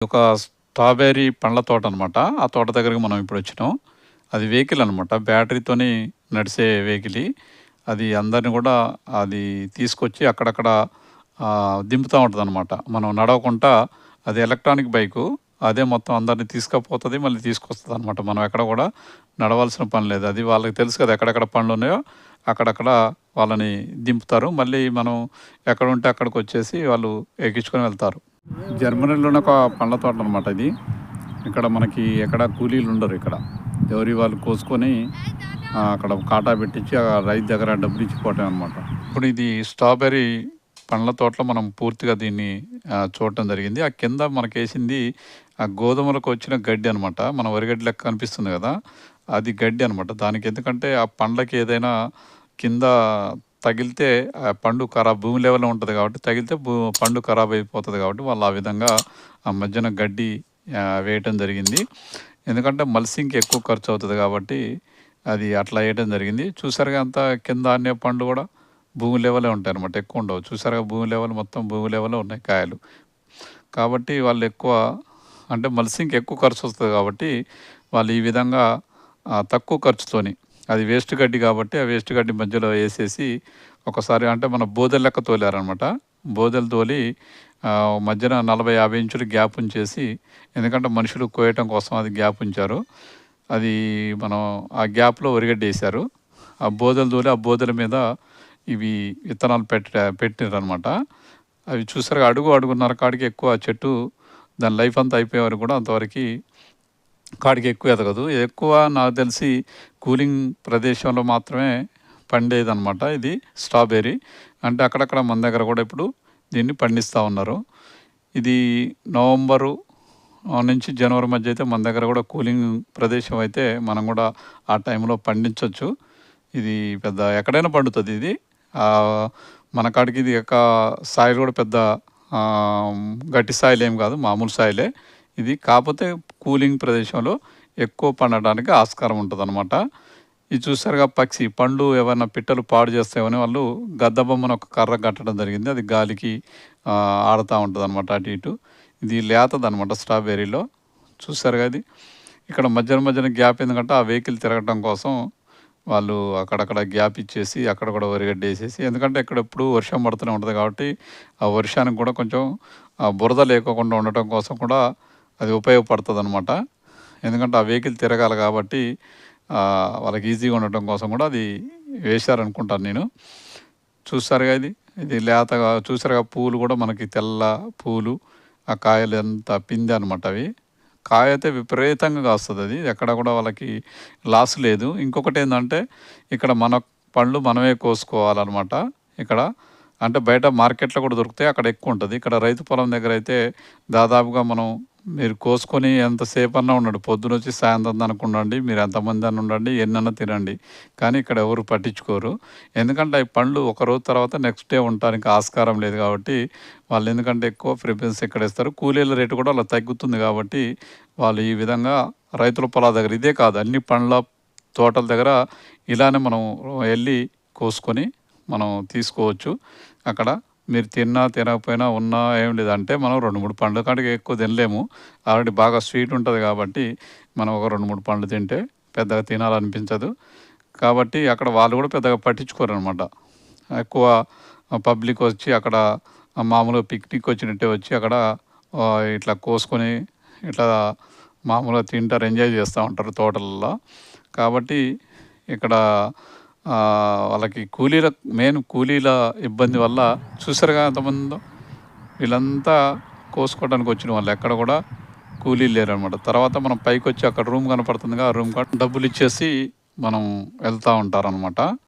ఒక స్ట్రాబెర్రీ పండ్ల తోట అనమాట. ఆ తోట దగ్గరికి మనం ఇప్పుడు వచ్చినాం. అది వెహికల్ అనమాట. బ్యాటరీతోని నడిచే వెహికల్ అది అందరిని కూడా అది తీసుకొచ్చి అక్కడక్కడ దింపుతూ ఉంటుంది అనమాట మనం నడవకుండా అది ఎలక్ట్రానిక్ బైకు. అదే మొత్తం అందరిని తీసుకపోతుంది మళ్ళీ తీసుకొస్తుంది అనమాట మనం ఎక్కడ కూడా నడవాల్సిన పని లేదు. అది వాళ్ళకి తెలుసు కదా! ఎక్కడెక్కడ పనులు ఉన్నాయో అక్కడక్కడ వాళ్ళని దింపుతారు. మళ్ళీ మనం ఎక్కడ ఉంటే అక్కడికి వచ్చేసి వాళ్ళు ఎక్కించుకొని వెళ్తారు. జర్మనీలోని ఒక పండ్ల తోట అనమాట ఇది. ఇక్కడ మనకి ఎక్కడ కూలీలు ఉండరు ఇక్కడ. ఎవరి వాళ్ళు కోసుకొని అక్కడ కాటా పెట్టించి ఆ రైతు దగ్గర డబ్బులు ఇచ్చిపోవటం అనమాట. ఇప్పుడు ఇది స్ట్రాబెర్రీ పండ్ల తోటలో మనం పూర్తిగా దీన్ని చూడటం జరిగింది. ఆ కింద మనకేసింది ఆ గోధుమలకు వచ్చిన గడ్డి అనమాట. మన వరిగడ్డి లెక్క కనిపిస్తుంది కదా! అది గడ్డి అనమాట. దానికి ఎందుకంటే ఆ పండ్లకి ఏదైనా కింద తగిలితే ఆ పండు ఖరాబ్ భూమి లెవెల్‌లో ఉంటుంది కాబట్టి తగిలితే భూ పండు ఖరాబ్ అయిపోతుంది కాబట్టి వాళ్ళు ఆ విధంగా ఆ మధ్యన గడ్డి వేయటం జరిగింది. ఎందుకంటే మల్సింగ్కి ఎక్కువ ఖర్చు అవుతుంది కాబట్టి అది అట్లా వేయడం జరిగింది. చూసారుగా అంత కింద అనే పండు కూడా భూమి లెవెలే ఉంటాయన్నమాట. ఎక్కువ ఉండవు. చూసారుగా భూమి లెవెల్ మొత్తం భూమి లెవెల్‌లో ఉన్నాయి కాయలు. కాబట్టి వాళ్ళు ఎక్కువ అంటే మల్సింగ్కి ఎక్కువ ఖర్చు వస్తుంది కాబట్టి వాళ్ళు ఈ విధంగా తక్కువ ఖర్చుతోని అది వేస్ట్ గడ్డి కాబట్టి ఆ వేస్ట్ గడ్డి మధ్యలో వేసేసి ఒకసారి అంటే మన బోదెల లెక్క తోలారనమాట. బోదెలు తోలి మధ్యన 40, 50 ఇంచులు గ్యాప్ ఉంచేసి ఎందుకంటే మనుషులు కోయటం కోసం అది గ్యాప్ ఉంచారు. అది మనం ఆ గ్యాప్‌లో వరిగడ్డేశారు. ఆ బోదెలు తోలి ఆ బోదెల మీద ఇవి విత్తనాలు పెట్ట పెట్టినారనమాట అవి చూసారు అడుగు, అడుగున్నర కాడికి ఎక్కువ చెట్టు దాని లైఫ్ అంతా అయిపోయే వరకు కూడా అంతవరకు కాడికి ఎక్కువ ఎదగదు. ఎక్కువ నాకు తెలిసి కూలింగ్ ప్రదేశంలో మాత్రమే పండేదనమాట ఇది స్ట్రాబెర్రీ. అంటే అక్కడక్కడ మన దగ్గర కూడా ఇప్పుడు దీన్ని పండిస్తూ ఉన్నారు. ఇది నవంబరు నుంచి జనవరి మధ్య అయితే మన దగ్గర కూడా కూలింగ్ ప్రదేశం అయితే మనం కూడా ఆ టైంలో పండించవచ్చు ఇది పెద్ద ఎక్కడైనా పండుతుంది ఇది. మన కాడికి ఇది యొక్క సాయిల్ కూడా పెద్ద గట్టి సాయిల్ ఏం కాదు. మామూలు సాయిలే. ఇది కాకపోతే కూలింగ్ ప్రదేశంలో ఎక్కువ పండడానికి ఆస్కారం ఉంటుందన్నమాట ఇది చూసారుగా పక్షి పండ్లు ఏమైనా పిట్టలు పాడు చేస్తాయని వాళ్ళు గద్ద బొమ్మను ఒక కర్ర కట్టడం జరిగింది. అది గాలికి ఆడుతూ ఉంటుంది అనమాట అటు ఇటు. ఇది లేతదనమాట స్ట్రాబెర్రీలో. చూసారుగా ఇది. ఇక్కడ మధ్యన మధ్యన గ్యాప్ ఎందుకంటే ఆ వెహికల్ తిరగటం కోసం వాళ్ళు అక్కడక్కడ గ్యాప్ ఇచ్చేసి అక్కడ కూడా వరిగడ్డేసేసి ఎందుకంటే ఇక్కడ ఎప్పుడు వర్షం పడుతూనే ఉంటుంది కాబట్టి ఆ వర్షానికి కూడా కొంచెం బురద లేకోకుండా ఉండటం కోసం కూడా అది ఉపయోగపడుతుంది అనమాట ఎందుకంటే ఆ వెహికల్ తిరగాలి కాబట్టి వాళ్ళకి ఈజీగా ఉండటం కోసం కూడా అది వేశారనుకుంటాను నేను. చూస్తారుగా ఇది. ఇది లేతగా చూసారుగా పూలు కూడా మనకి తెల్ల పూలు. ఆ కాయలు ఎంత పింది అనమాట అవి. కాయ అయితే విపరీతంగా కాస్తదది. ఎక్కడ కూడా వాళ్ళకి లాస్ లేదు. ఇంకొకటి ఏంటంటే ఇక్కడ మన పండ్లు మనమే కోసుకోవాలనమాట ఇక్కడ. అంటే బయట మార్కెట్‌లో కూడా దొరుకుతాయి. అక్కడ ఎక్కువ ఉంటుంది ఇక్కడ రైతు పొలం దగ్గర అయితే దాదాపుగా మనం మీరు కోసుకొని ఎంతసేపన్నా ఉండండి. పొద్దునొచ్చి సాయంత్రం దాకా ఉండండి. మీరు అని ఉండండి. ఎన్నన్నా తినండి. కానీ ఇక్కడ ఎవరు పట్టించుకోరు. ఎందుకంటే ఈ పండ్లు ఒకరోజు తర్వాత నెక్స్ట్ డే ఉండటానికి ఆస్కారం లేదు కాబట్టి వాళ్ళు ఎందుకంటే ఎక్కువ ప్రిఫరెన్స్ ఇక్కడిస్తారు. కూలీల రేటు కూడా అలా తగ్గుతుంది కాబట్టి వాళ్ళు ఈ విధంగా రైతుల పొలాల దగ్గర ఇదే కాదు అన్ని పండ్ల తోటల దగ్గర ఇలానే మనం వెళ్ళి కోసుకొని మనం తీసుకోవచ్చు. అక్కడ మీరు తిన్నా, తినకపోయినా ఉన్నా ఏం లేదంటే మనం రెండు మూడు పండ్లు కాడికి ఎక్కువ తినలేము. ఆల్రెడీ బాగా స్వీట్ ఉంటుంది కాబట్టి మనం ఒక 2, 3 పండ్లు తింటే పెద్దగా తినాలనిపించదు. కాబట్టి అక్కడ వాళ్ళు కూడా పెద్దగా పట్టించుకోరనమాట. ఎక్కువ పబ్లిక్ వచ్చి అక్కడ మామూలుగా పిక్నిక్ వచ్చినట్టే వచ్చి అక్కడ ఇట్లా కోసుకొని ఇట్లా మామూలుగా తింటారు. ఎంజాయ్ చేస్తూ ఉంటారు తోటలలో. కాబట్టి ఇక్కడ వాళ్ళకి కూలీల మెయిన్ కూలీల ఇబ్బంది వల్ల చూసారుగా ఎంతమందో. వీళ్ళంతా కోసుకోవడానికి వచ్చిన వాళ్ళు. ఎక్కడ కూడా కూలీలు లేరనమాట. తర్వాత మనం పైకి వచ్చి అక్కడ రూమ్ కనపడుతుందిగా ఆ రూమ్ డబ్బులు ఇచ్చేసి మనం వెళ్తూ ఉంటారనమాట.